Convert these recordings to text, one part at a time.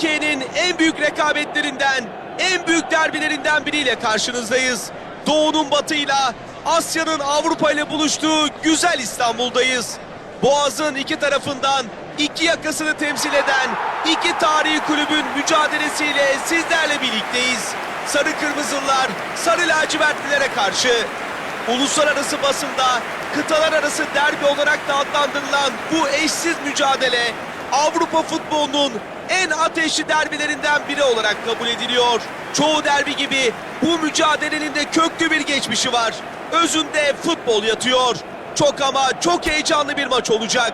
Türkiye'nin en büyük rekabetlerinden, en büyük derbilerinden biriyle karşınızdayız. Doğu'nun batıyla, Asya'nın Avrupa ile buluştuğu güzel İstanbul'dayız. Boğaz'ın iki tarafından iki yakasını temsil eden iki tarihi kulübün mücadelesiyle sizlerle birlikteyiz. Sarı Kırmızılar, Sarı Lacivertlilere karşı Uluslararası basında kıtalar arası derbi olarak da adlandırılan bu eşsiz mücadele Avrupa futbolunun en ateşli derbilerinden biri olarak kabul ediliyor. Çoğu derbi gibi bu mücadelenin de köklü bir geçmişi var. Özünde futbol yatıyor. Çok ama çok heyecanlı bir maç olacak.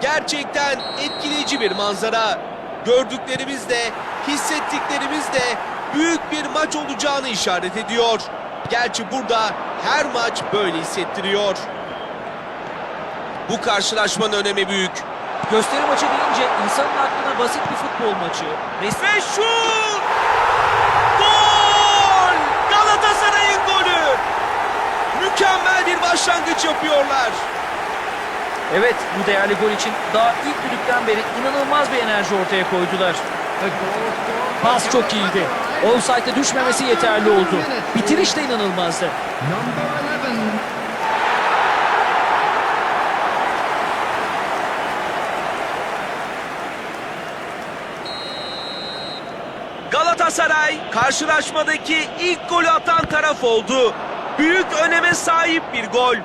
Gerçekten etkileyici bir manzara. Gördüklerimiz de, hissettiklerimiz de büyük bir maç olacağını işaret ediyor. Gerçi burada her maç böyle hissettiriyor. Bu karşılaşmanın önemi büyük. Gösteri maçı deyince insanın aklına basit bir futbol maçı. Resmi Ve şut! Gol! Galatasaray'ın golü! Mükemmel bir başlangıç yapıyorlar. Evet bu değerli gol için daha ilk düdükten beri inanılmaz bir enerji ortaya koydular. Pas çok iyiydi. Offside'e düşmemesi yeterli oldu. Bitiriş de inanılmazdı. Number 11. Galatasaray karşılaşmadaki ilk golü atan taraf oldu. Büyük öneme sahip bir gol.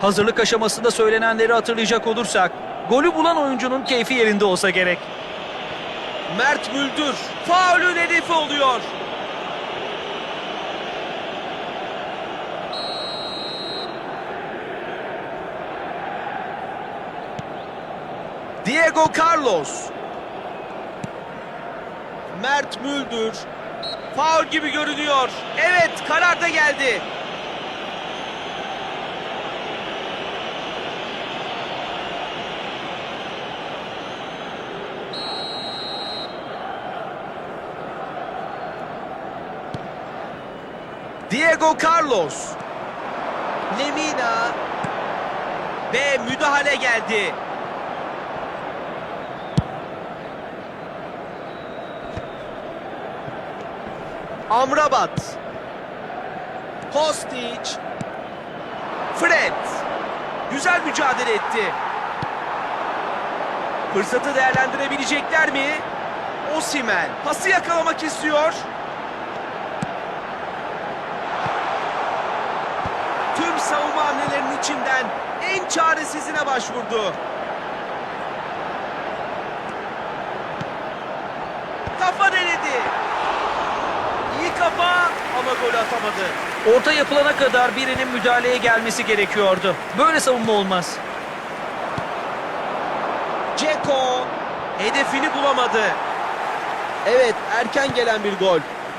Hazırlık aşamasında söylenenleri hatırlayacak olursak golü bulan oyuncunun keyfi yerinde olsa gerek. Mert Müldür faulün hedefi oluyor. Diego Carlos. Mert Müldür. Faul gibi görünüyor. Evet karar da geldi. Diego Carlos. Lemina. Ve müdahale geldi. Amrabat. Kostic. Fred. Güzel mücadele etti. Fırsatı değerlendirebilecekler mi? Osimen pası yakalamak istiyor. Tüm savunma hamlelerinin içinden en çaresizine başvurdu. Kafa denedi. İyi kafa atamadı. Orta yapılana kadar birinin müdahaleye gelmesi gerekiyordu. Böyle savunma olmaz. Ceko hedefini bulamadı. Evet erken gelen bir gol.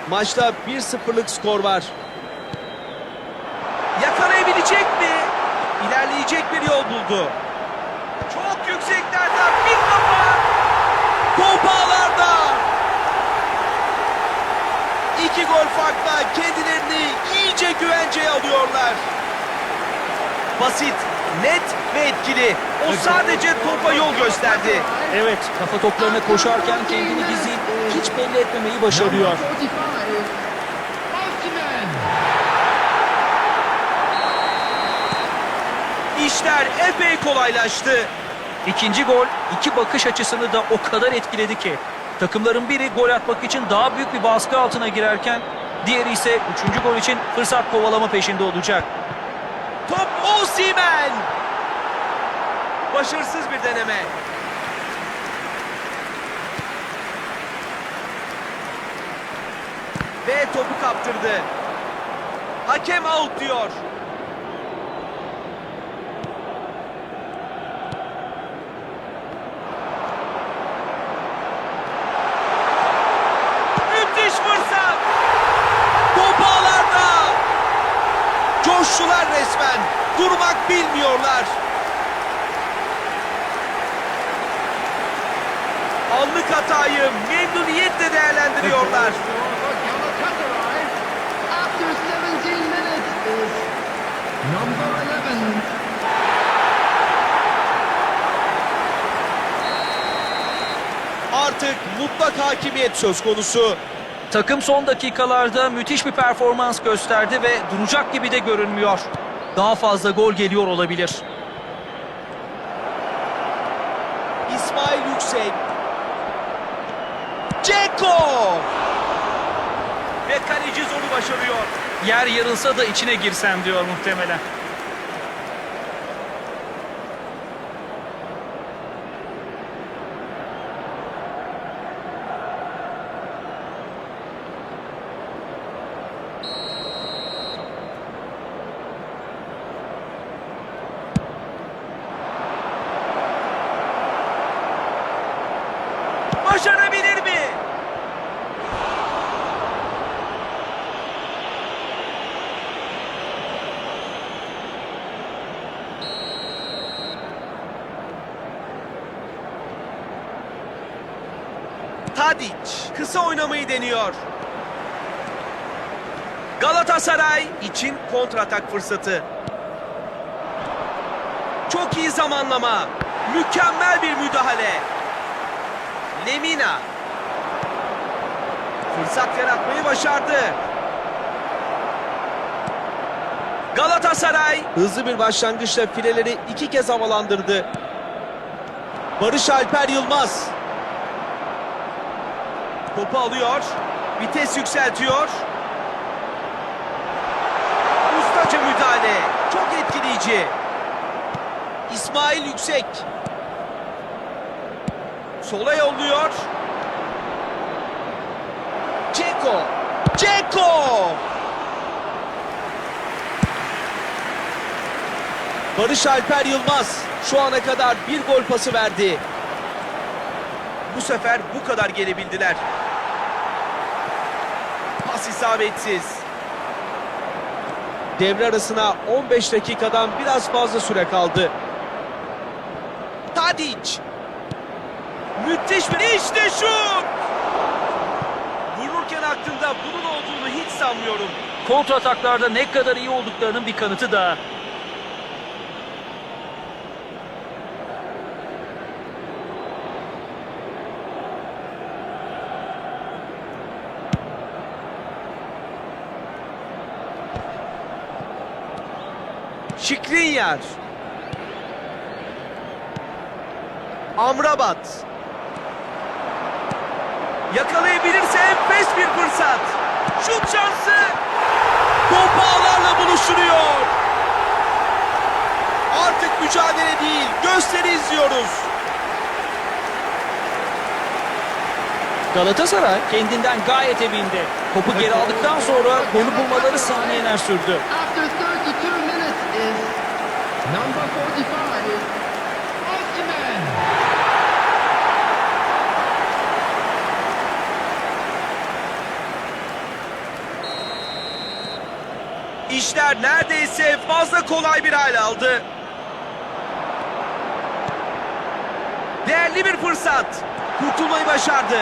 Maçta 1-0'lık skor var. Yakalayabilecek mi? İlerleyecek bir yol buldu. Çok yükseklerden bir kafa. Top İki gol farkla kendilerini iyice güvenceye alıyorlar. Basit, net ve etkili. O sadece topa yol gösterdi. Evet kafa toplarına koşarken kendini gizleyip hiç belli etmemeyi başarıyor. Number 45. Osimhen. İşler epey kolaylaştı. İkinci gol iki bakış açısını da o kadar etkiledi ki. Takımların biri gol atmak için daha büyük bir baskı altına girerken diğeri ise üçüncü gol için fırsat kovalama peşinde olacak. Top Osimhen. Başarısız bir deneme. Ve topu kaptırdı. Hakem out diyor. Müthiş fırsat. Top ağlarda. Coştular resmen. Durmak bilmiyorlar. Anlık hatayı memnuniyetle değerlendiriyorlar. For Galatasaray. After 17 minutes is number 11. Artık mutlak hakimiyet söz konusu. Takım son dakikalarda müthiş bir performans gösterdi ve duracak gibi de görünmüyor. Daha fazla gol geliyor olabilir. İsmail Yüksek. Ceko! Ve kaleci zoru başarıyor. Yer yarılsa da içine girsem diyor muhtemelen. Başarabilir mi? Tadic kısa oynamayı deniyor. Galatasaray için kontratak fırsatı. Çok iyi zamanlama. Mükemmel bir müdahale. Lemina. Fırsat yaratmayı başardı. Galatasaray hızlı bir başlangıçla fileleri iki kez havalandırdı. Barış Alper Yılmaz. Topu alıyor. Vites yükseltiyor. Ustaca müdahale. Çok etkileyici. İsmail Yüksek. Sola yolluyor. Ceko. Ceko. Barış Alper Yılmaz şu ana kadar bir gol pası verdi. Bu sefer bu kadar gelebildiler. Pas isabetsiz. Devre arasına 15 dakikadan biraz fazla süre kaldı. Tadic. Müthiş bir işte şut. Vururken aklında bunun olduğunu hiç sanmıyorum. Kontrataklarda ne kadar iyi olduklarının bir kanıtı daha. Şikrinyar. Amrabat. Yakalayabilirse enfes bir fırsat. Şut şansı. Top ağlarla buluşturuyor. Artık mücadele değil, gösteri izliyoruz. Galatasaray kendinden gayet emindi. Topu geri aldıktan sonra golü bulmaları saniyeler sürdü. Number 45, Osimhen. İşler neredeyse fazla kolay bir hal aldı. Değerli bir fırsat. Kurtulmayı başardı.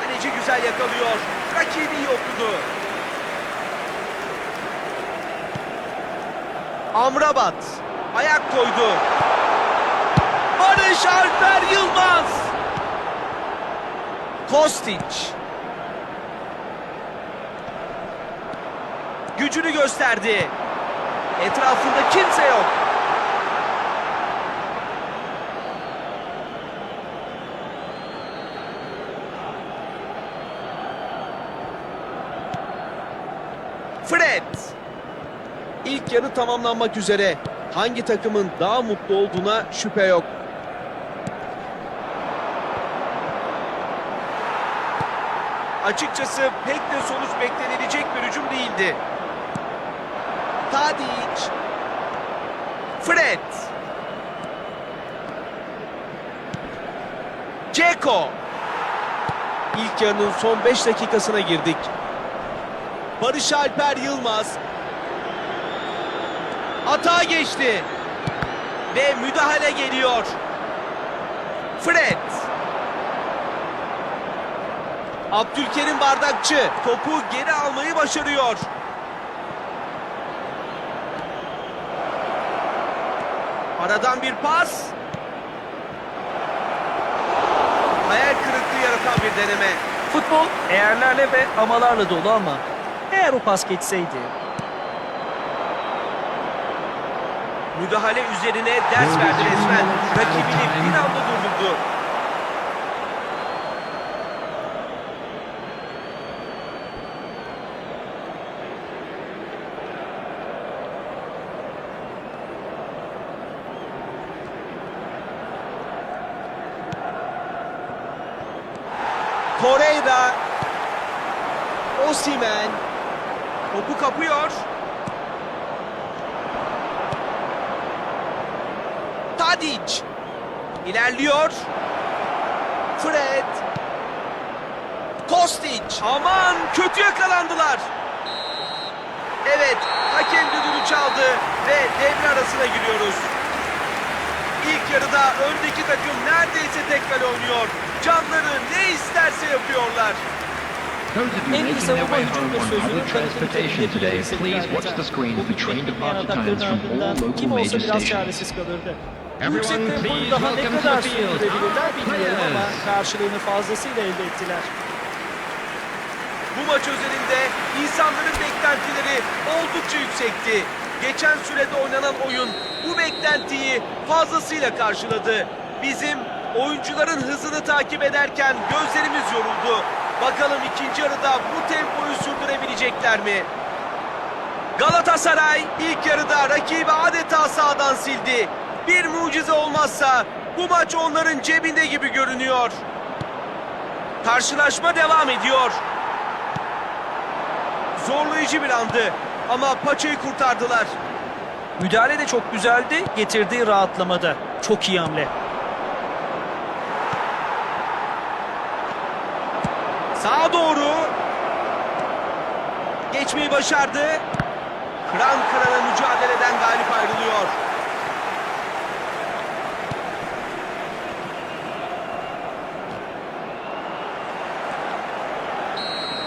Kaleci güzel yakalıyor. Rakibi iyi. Amrabat ayak koydu. Barış Alper Yılmaz. Kostic. gücünü gösterdi. Etrafında kimse yok. Fred. İlk yarı tamamlanmak üzere. Hangi takımın daha mutlu olduğuna şüphe yok. Açıkçası pek de sonuç beklenilecek bir hücum değildi. Tadic. Fred. Ceko. İlk yarının son 5 dakikasına girdik. Barış Alper Yılmaz. Atağa geçti. Ve müdahale geliyor. Fred. Abdülkerim Bardakçı topu geri almayı başarıyor. Aradan bir pas. bir deneme. Futbol eğerlerle ve amalarla dolu ama eğer o pas geçseydi Müdahale üzerine ders verdi resmen. Rakibini bir anda durdurdu. Torreira Osimen topu kapıyor. Tadic ilerliyor. Fred Kostic aman kötü yakalandılar. Evet hakem düdüğünü çaldı ve devre arasına giriyoruz. İlk yarıda öndeki takım neredeyse tek kale oynuyor. Canları ne isterse yapıyorlar. En hücumdur home on sözünün public transportation today, please watch the screens for train departure times from all local kim olsa major biraz stations. Yüksek tempoyu please daha ne kadar sürdürebilirler bilmiyorum ama karşılığını fazlasıyla elde ettiler. Bu maç özelinde insanların beklentileri oldukça yüksekti. Geçen sürede oynanan oyun bu beklentiyi fazlasıyla karşıladı. Bizim oyuncuların hızını takip ederken gözlerimiz yoruldu. Bakalım ikinci yarıda bu tempoyu sürdürebilecekler mi? Galatasaray ilk yarıda rakibi adeta sağdan sildi. Bir mucize olmazsa bu maç onların cebinde gibi görünüyor. Karşılaşma devam ediyor. Zorlayıcı bir andı ama paçayı kurtardılar. Müdahale de çok güzeldi, getirdiği rahatlamada. Çok iyi hamle. Sağa doğru. Geçmeyi başardı. Kıran kırana mücadeleden galip ayrılıyor.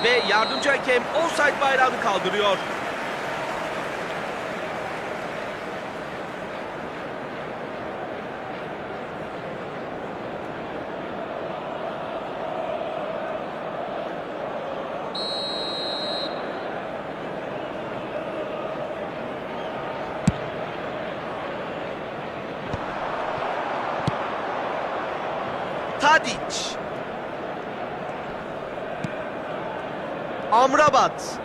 Ve yardımcı hakem offside bayrağını kaldırıyor. Tadic. Amrabat.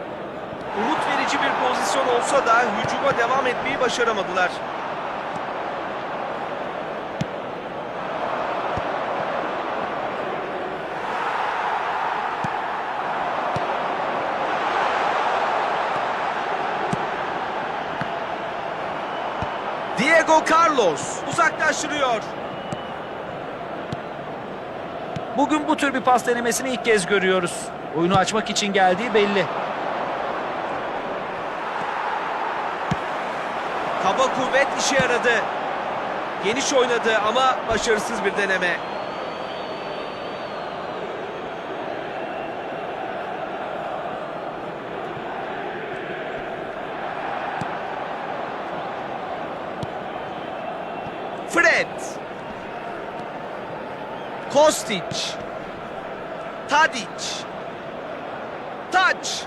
Umut verici bir pozisyon olsa da hücuma devam etmeyi başaramadılar. Diego Carlos uzaklaştırıyor. Bugün bu tür bir pas denemesini ilk kez görüyoruz. Oyunu açmak için geldiği belli. Kaba kuvvet işe yaradı. Geniş oynadı ama başarısız bir deneme. Fred. Kostic. Tadic. Taç.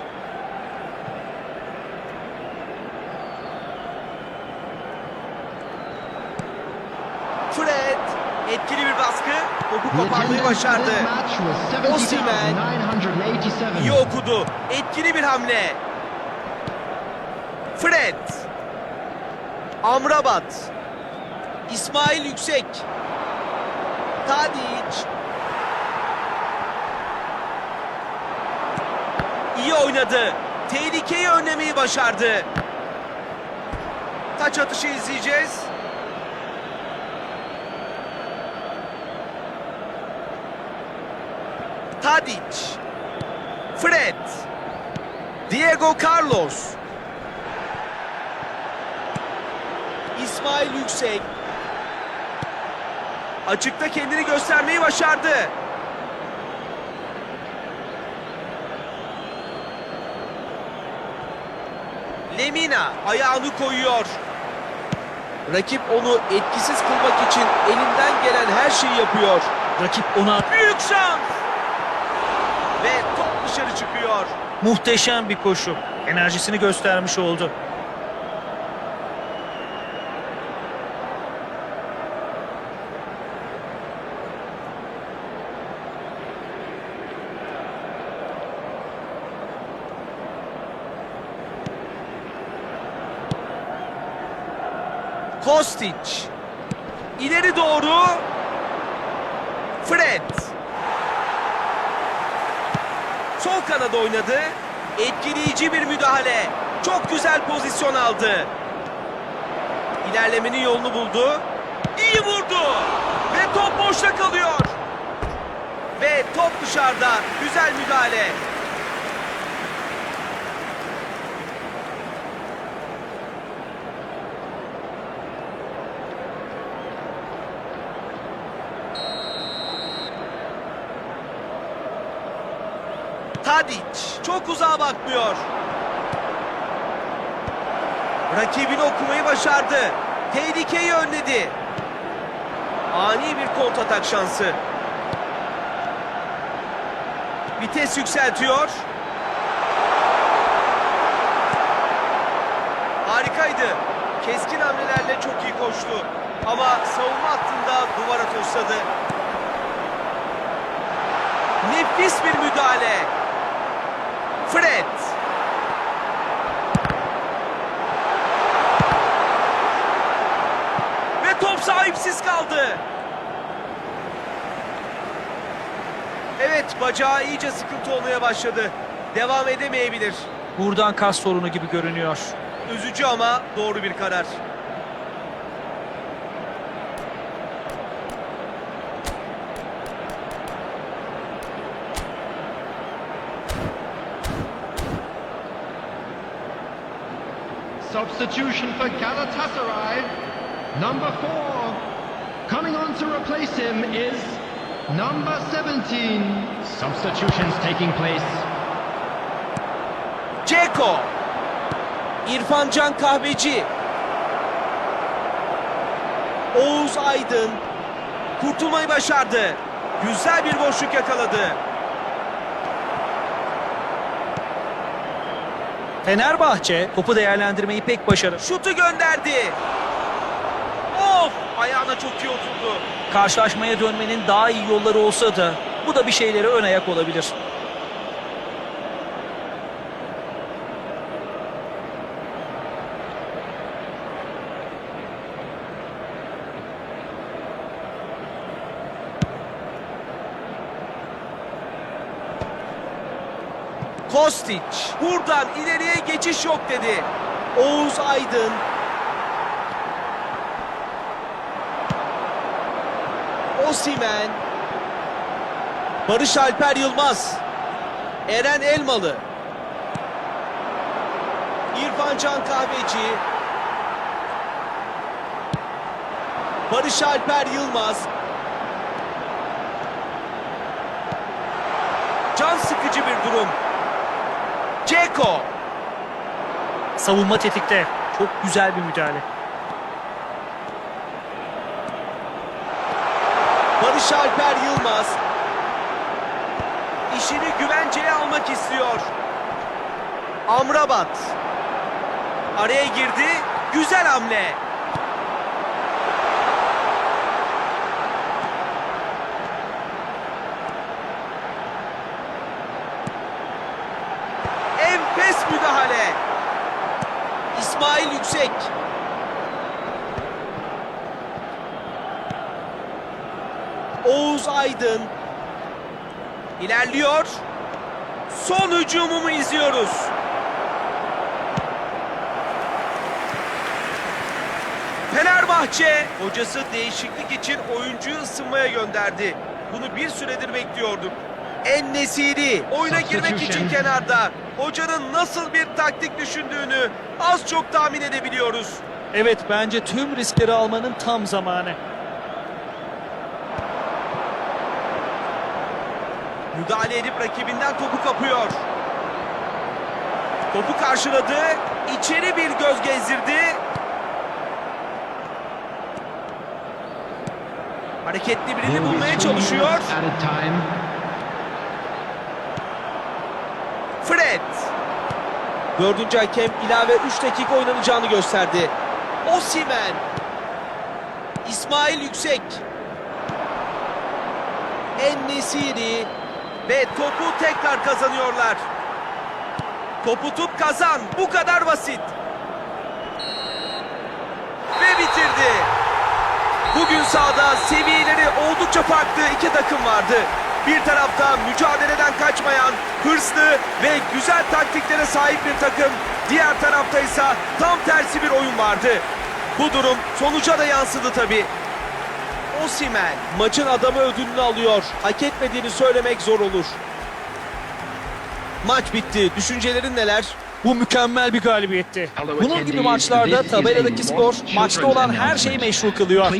Fred etkili bir baskı. Topu koparmayı başardı. Osimhen. 70,987. İyi okudu. Etkili bir hamle. Fred. Amrabat. İsmail Yüksek. Tadic. Oynadı. Tehlikeyi önlemeyi başardı. Taç atışı izleyeceğiz. Tadic. Fred. Diego Carlos. İsmail Yüksek. Açıkta kendini göstermeyi başardı. Lemina ayağını koyuyor. Rakip onu etkisiz kılmak için elinden gelen her şeyi yapıyor. Rakip ona Büyük şans. Ve top dışarı çıkıyor. Muhteşem bir koşu. Enerjisini göstermiş oldu. Kostic. İleri doğru. Fred. Sol kanada oynadı. Etkileyici bir müdahale. Çok güzel pozisyon aldı. İlerlemenin yolunu buldu. İyi vurdu. Ve top boşta kalıyor. Ve top dışarıda. Güzel müdahale. Tadic çok uzağa bakmıyor. Rakibini okumayı başardı. Tehlikeyi önledi. Ani bir kontratak şansı. Vites yükseltiyor. Harikaydı. Keskin hamlelerle çok iyi koştu. Ama savunma hattında duvara tosladı. Nefis bir müdahale. Fred. Ve top sahipsiz kaldı. Evet bacağı iyice sıkıntı olmaya başladı. Devam edemeyebilir. Buradan kas sorunu gibi görünüyor. Üzücü ama doğru bir karar. Substitution for Galatasaray. Number four. Coming on to replace him is number 17. Substitutions taking place. Ceko. İrfan Can Kahveci. Oğuz Aydın. Kurtulmayı başardı. Güzel bir boşluk yakaladı. Fenerbahçe topu değerlendirmeyi pek başarılı. Şutu gönderdi. Of! Ayağına çok iyi oturdu. Karşılaşmaya dönmenin daha iyi yolları olsa da bu da bir şeylere ön ayak olabilir. Kostic. Buradan ileriye geçiş yok dedi. Oğuz Aydın. Osimen. Barış Alper Yılmaz. Eren Elmalı. İrfan Can Kahveci. Barış Alper Yılmaz. Can sıkıcı bir durum. Ceko. Savunma tetikte. Çok güzel bir müdahale. Barış Alper Yılmaz. İşini güvenceye almak istiyor. Amrabat. Araya girdi. Güzel hamle. Enfes müdahale. İsmail Yüksek. Oğuz Aydın ilerliyor. Son hücumumu izliyoruz. Fenerbahçe hocası değişiklik için oyuncuyu ısınmaya gönderdi. Bunu bir süredir bekliyorduk. En Nesiri oyuna girmek için kenarda. Hocanın nasıl bir taktik düşündüğünü az çok tahmin edebiliyoruz. Evet bence tüm riskleri almanın tam zamanı. Müdahale edip rakibinden topu kapıyor. Topu karşıladı. İçeri bir göz gezdirdi. Hareketli birini bulmaya çalışıyor. Fred. Dördüncü hakem ilave 3 dakika oynanacağını gösterdi. Osimen. İsmail Yüksek. En-Nesiri ve topu tekrar kazanıyorlar. Topu tut kazan. Bu kadar basit. Ve bitirdi. Bugün sahada seviyeleri oldukça farklı iki takım vardı. Bir tarafta mücadeleden kaçmayan, hırslı ve güzel taktiklere sahip bir takım. Diğer tarafta ise tam tersi bir oyun vardı. Bu durum sonuca da yansıdı tabii. Osimen maçın adamı ödülünü alıyor. Hak etmediğini söylemek zor olur. Maç bitti. Düşüncelerin neler? Bu mükemmel bir galibiyetti. Bunun gibi maçlarda tabeladaki skor maçta olan her şeyi meşru kılıyor.